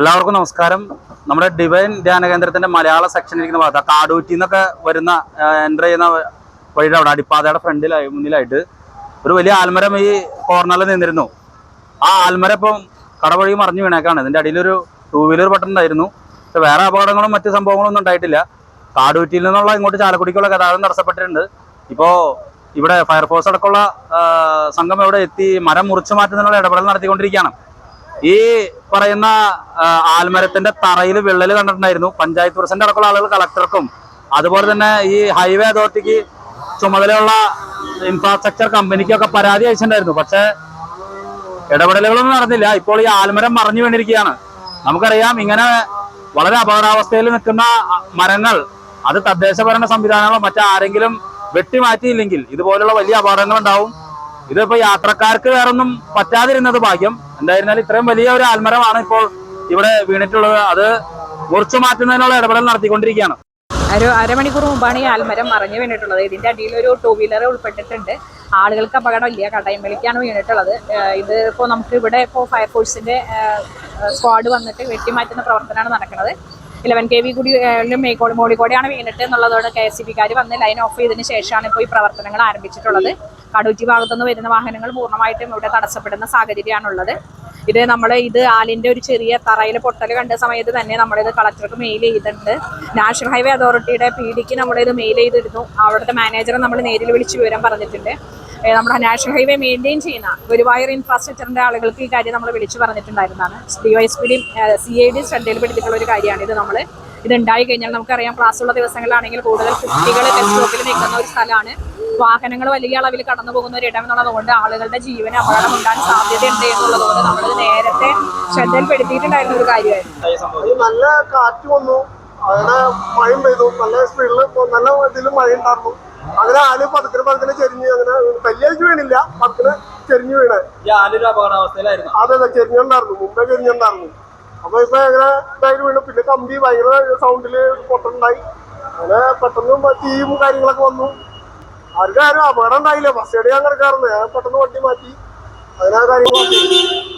എല്ലാവർക്കും നമസ്കാരം. നമ്മുടെ ഡിവൈൻ ധ്യാന കേന്ദ്രത്തിന്റെ മലയാള സെക്ഷൻ ഇരിക്കുന്ന ഭാഗത്ത് കാടൂറ്റി എന്നൊക്കെ വരുന്ന എന്റർ ചെയ്യുന്ന വഴിയുടെ അവിടെ അടിപ്പാതയുടെ ഫ്രണ്ടിലായി മുന്നിലായിട്ട് ഒരു വലിയ ആൽമരം ഈ കോർണറിൽ നിന്നിരുന്നു. ആ ആൽമരം ഇപ്പം കടവഴി മറിഞ്ഞു വീണേക്കാണ്. ഇതിന്റെ അടിയിലൊരു ടൂ വീലർ ഉണ്ടായിരുന്നു പക്ഷെ വേറെ അപകടങ്ങളും മറ്റു സംഭവങ്ങളും ഒന്നും ഉണ്ടായിട്ടില്ല. കാടൂറ്റിയിൽ നിന്നുള്ള ഇങ്ങോട്ട് ചാലക്കുടിക്കുള്ള ഗതാഗതം തടസ്സപ്പെട്ടിട്ടുണ്ട്. ഇപ്പോൾ ഇവിടെ ഫയർഫോഴ്സ് അടക്കമുള്ള സംഘം ഇവിടെ എത്തി മരം മുറിച്ചു മാറ്റുന്നതിനുള്ള ഇടപെടൽ നടത്തിക്കൊണ്ടിരിക്കുകയാണ്. ഈ പറയുന്ന ആൽമരത്തിന്റെ തറയിൽ വിള്ളൽ കണ്ടിട്ടുണ്ടായിരുന്നു. പഞ്ചായത്ത് പ്രസിഡന്റ് അടക്കമുള്ള ആളുകൾ കളക്ടർക്കും. അതുപോലെ തന്നെ ഈ ഹൈവേ അതോറിറ്റിക്ക് ചുമതലയുള്ള ഇൻഫ്രാസ്ട്രക്ചർ കമ്പനിക്കൊക്കെ പരാതി അയച്ചിട്ടുണ്ടായിരുന്നു. പക്ഷേ ഇടപെടലുകളൊന്നും നടന്നില്ല. ഇപ്പോൾ ഈ ആൽമരം മറിഞ്ഞു വീണിരിക്കുകയാണ്. നമുക്കറിയാം ഇങ്ങനെ വളരെ അപകടാവസ്ഥയിൽ നിൽക്കുന്ന മരങ്ങൾ അത് തദ്ദേശ ഭരണ സംവിധാനങ്ങളോ മറ്റാരെങ്കിലും വെട്ടിമാറ്റിയില്ലെങ്കിൽ ഇതുപോലുള്ള വലിയ അപകടങ്ങൾ ഉണ്ടാവും ഇതിപ്പോ യാത്രക്കാർക്ക് വേറൊന്നും പറ്റാതിരുന്നത് ഭാഗ്യം എന്തായിരുന്നാലും ഇത്രയും വലിയ ഒരു ആൽമരമാണ് ഇപ്പോൾ ഇവിടെ വീണിട്ടുള്ളത്. അത് മുറിച്ചു മാറ്റുന്നതിനുള്ള ഇടപെടൽ നടത്തിക്കൊണ്ടിരിക്കുകയാണ്. ഒരു അരമണിക്കൂർ മുമ്പാണ് ഈ ആൽമരം മറിഞ്ഞു വീണിട്ടുള്ളത്. ഇതിന്റെ അടിയിൽ ഒരു ടൂ വീലർ ഉൾപ്പെട്ടിട്ടുണ്ട്. ആളുകൾക്ക് അപകടമില്ല കടയമ്പലിക്കാണ് വീണിട്ടുള്ളത്. ഇത് ഇപ്പോൾ നമുക്ക് ഇവിടെ ഇപ്പോൾ ഫയർഫോഴ്സിന്റെ സ്ക്വാഡ് വന്നിട്ട് വെട്ടിമാറ്റുന്ന പ്രവർത്തനമാണ് നടക്കുന്നത്. ഇലവൻ കെ വി കൂടി മേക്കോട് മോളിക്കോടെയാണ് വീണിട്ട് എന്നുള്ളതോടെ കെ എസ് സി ബിക്കാർ വന്ന് ലൈൻ ഓഫ് ചെയ്തതിന് ശേഷമാണ് ഇപ്പോൾ ഈ പ്രവർത്തനങ്ങൾ ആരംഭിച്ചിട്ടുള്ളത്. കടൂറ്റി ഭാഗത്തുനിന്ന് വരുന്ന വാഹനങ്ങൾ പൂർണമായിട്ടും ഇവിടെ തടസ്സപ്പെടുന്ന സാഹചര്യമാണുള്ളത്. ഇത് നമ്മൾ ഇത് ആലിന്റെ ഒരു ചെറിയ തറയിൽ പൊട്ടൽ കണ്ട സമയത്ത് തന്നെ നമ്മളിത് കളക്ടർക്ക് മെയിൽ ചെയ്തിട്ടുണ്ട്. നാഷണൽ ഹൈവേ അതോറിറ്റിയുടെ പി ഡിക്ക് നമ്മളിത് മെയിൽ ചെയ്തിരുന്നു. അവിടുത്തെ മാനേജറെ നമ്മൾ നേരിൽ വിളിച്ച് വിവരം പറഞ്ഞിട്ടുണ്ട്. നമ്മുടെ നാഷണൽ ഹൈവേ മെയിന്റെയിൻ ചെയ്യുന്ന ഗുരുവായൂർ ഇൻഫ്രാസ്ട്രക്ചറിന്റെ ആളുകൾക്ക് ഈ കാര്യം നമ്മൾ വിളിച്ചു പറഞ്ഞിട്ടുണ്ടായിരുന്നതാണ്. ഡിവൈഎസ്പിയുടെയും സി ഐ ഡി ശ്രദ്ധയിൽപ്പെടുത്തിയിട്ടുള്ള ഒരു കാര്യമാണ് ഇത് നമ്മൾ ഇത് ഉണ്ടായി കഴിഞ്ഞാൽ നമുക്കറിയാം ക്ലാസ്സുള്ള ദിവസങ്ങളിലാണെങ്കിൽ കൂടുതൽ കുട്ടികൾ നിൽക്കുന്ന ഒരു സ്ഥലമാണ്. വാഹനങ്ങൾ വലിയ അളവിൽ കടന്നു പോകുന്ന ഒരു ഇടം എന്നുള്ളതുകൊണ്ട് ആളുകളുടെ ജീവന് അപകടം ഉണ്ടാകാൻ സാധ്യതയുണ്ട് എന്നുള്ളതുകൊണ്ട് നമ്മൾ നേരത്തെ ശ്രദ്ധയിൽപ്പെടുത്തിയിട്ടുണ്ടായിരുന്ന ഒരു കാര്യമായിരുന്നു. നല്ല കാറ്റ് വന്നു. അങ്ങനെ മഴയും പെയ്തു. നല്ല സ്പീഡിൽ നല്ല ഇതിൽ മഴ ഉണ്ടായിരുന്നു അങ്ങനെ ആൽ ചെരിഞ്ഞ് അങ്ങനെ കല്യാണിക്ക് വീണില്ല. പതുക്കിന് ചെരിഞ്ഞ് വീണ്. ആലൊരു അപകടാവസ്ഥയിലായിരുന്നു. അതെ അതെ ചെരിഞ്ഞുണ്ടായിരുന്നു. മുമ്പേ ചെരിഞ്ഞുണ്ടായിരുന്നു. അപ്പൊ ഇപ്പൊ എങ്ങനെ ഇതായിട്ട് വീണു. പിന്നെ കമ്പി ഭയങ്കര സൗണ്ടിൽ പൊട്ടുണ്ടായി അങ്ങനെ പെട്ടെന്ന് തീയും കാര്യങ്ങളൊക്കെ വന്നു. ആർക്കും ആരും അപകടം ഉണ്ടായില്ല. ബസ് എടുക്കാൻ കിടക്കാറുണ്ട്. ഞാൻ പെട്ടെന്ന് വണ്ടി മാറ്റി. അങ്ങനെ കാര്യങ്ങൾ